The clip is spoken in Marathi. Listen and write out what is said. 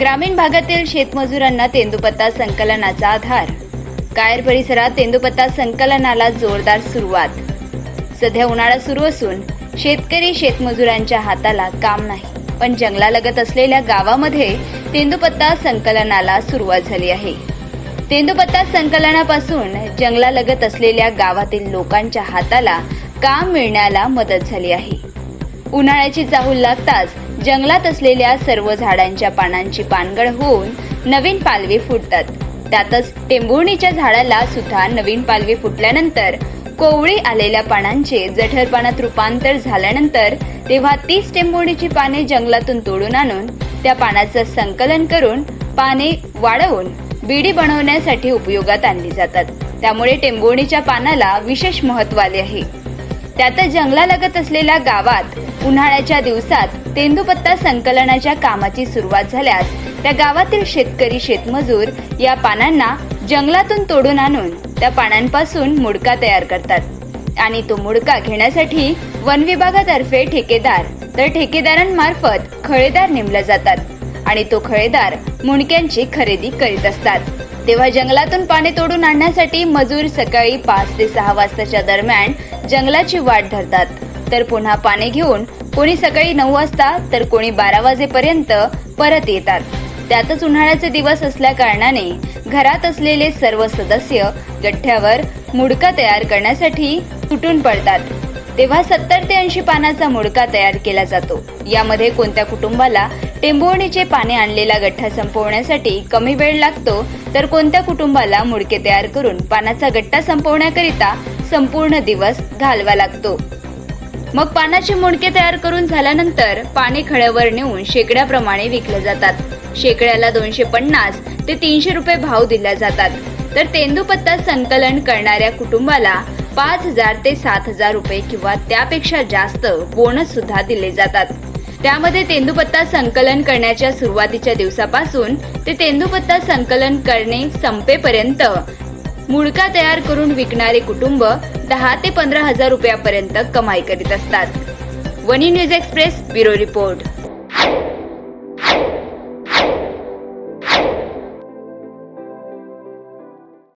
ग्रामीण भागातील शेतमजुरांना तेंदुपत्ता संकलनाचा आधार. कायर परिसरात तेंदुपत्ता संकलनाला जोरदार सुरुवात. सध्या उन्हाळा सुरू असून शेतकरी शेतमजुरांच्या हाताला काम नाही. पण जंगलालगत असलेल्या गावामध्ये तेंदुपत्ता संकलनाला सुरुवात झाली आहे. तेंदुपत्ता संकलनापासून जंगलालगत असलेल्या गावातील लोकांच्या हाताला काम मिळण्याला मदत झाली आहे. उन्हाळ्याची चाहूल लागताच जंगलात असलेल्या सर्व झाडांच्या पानांची पानगळ होऊन नवीन पालवी फुटतात. त्यातच टेंभुर्णीच्या झाडाला सुद्धा नवीन पालवी फुटल्यानंतर कोवळी आलेल्या पानांचे जठर पानात रूपांतर झाल्यानंतर तेव्हा तीच टेंभुर्णीची पाने जंगलातून तोडून आणून त्या पानाचं संकलन करून पाने वाढवून बिडी बनवण्यासाठी उपयोगात आणली जातात. त्यामुळे टेंभुर्णीच्या पानाला विशेष महत्त्व आले आहे. त्यातच जंगलालगत असलेल्या गावात उन्हाळ्याच्या दिवसात तेंदुपत्ता संकलनाच्या कामाची सुरुवात झाल्यास त्या गावातील शेतकरी शेतमजूर या पानांना जंगलातून तोडून आणून त्या पानांपासून मुडका तयार करतात. आणि तो मुडका घेण्यासाठी वन विभागातर्फे ठेकेदार तर ठेकेदारांमार्फत खळेदार नेमले जातात. आणि तो खळेदार मुणक्यांची खरेदी करीत असतात. तेव्हा जंगलातून पाने तोडून आणण्यासाठी मजूर सकाळी पाच ते सहा वाजताच्या दरम्यान जंगलाची वाट धरतात. तर पुन्हा पाने घेऊन कोणी सकाळी नऊ वाजता तर कोणी बारा वाजेपर्यंत परत येतात. त्यातच उन्हाळ्याचे दिवस असल्या कारणाने घरात असलेले सर्व सदस्य गठ्ठ्यावर मुडका तयार करण्यासाठी तुटून पडतात. तेव्हा सत्तर ते ऐंशी पानाचा मुडका तयार केला जातो. यामध्ये कोणत्या कुटुंबाला टेंभुर्णीचे पाने आणलेला गठ्ठा संपवण्यासाठी कमी वेळ लागतो तर कोणत्या कुटुंबाला मुडके तयार करून पानाचा गठ्ठा संपवण्याकरिता संपूर्ण दिवस घालवा लागतो? मग पानाचे मुडके तयार करून झाल्यानंतर पाने खड्यावर नेऊन शेकड्याप्रमाणे विकले जातात. शेकड्याला दोनशे पन्नास ते तीनशे रुपये भाव दिल्या जातात. तर तेंदूपत्ता संकलन करणाऱ्या कुटुंबाला पाच हजार ते सात हजार रुपये किंवा त्यापेक्षा जास्त बोनस सुद्धा दिले जातात. त्यामध्ये तेंदुपत्ता संकलन करण्याच्या सुरुवातीच्या दिवसापासून ते तेंदुपत्ता संकलन करणे संपेपर्यंत मुडका तयार करून विकणारे कुटुंब दहा ते पंधरा हजार रुपयापर्यंत कमाई करीत असतात. वनी न्यूज एक्सप्रेस ब्युरो रिपोर्ट.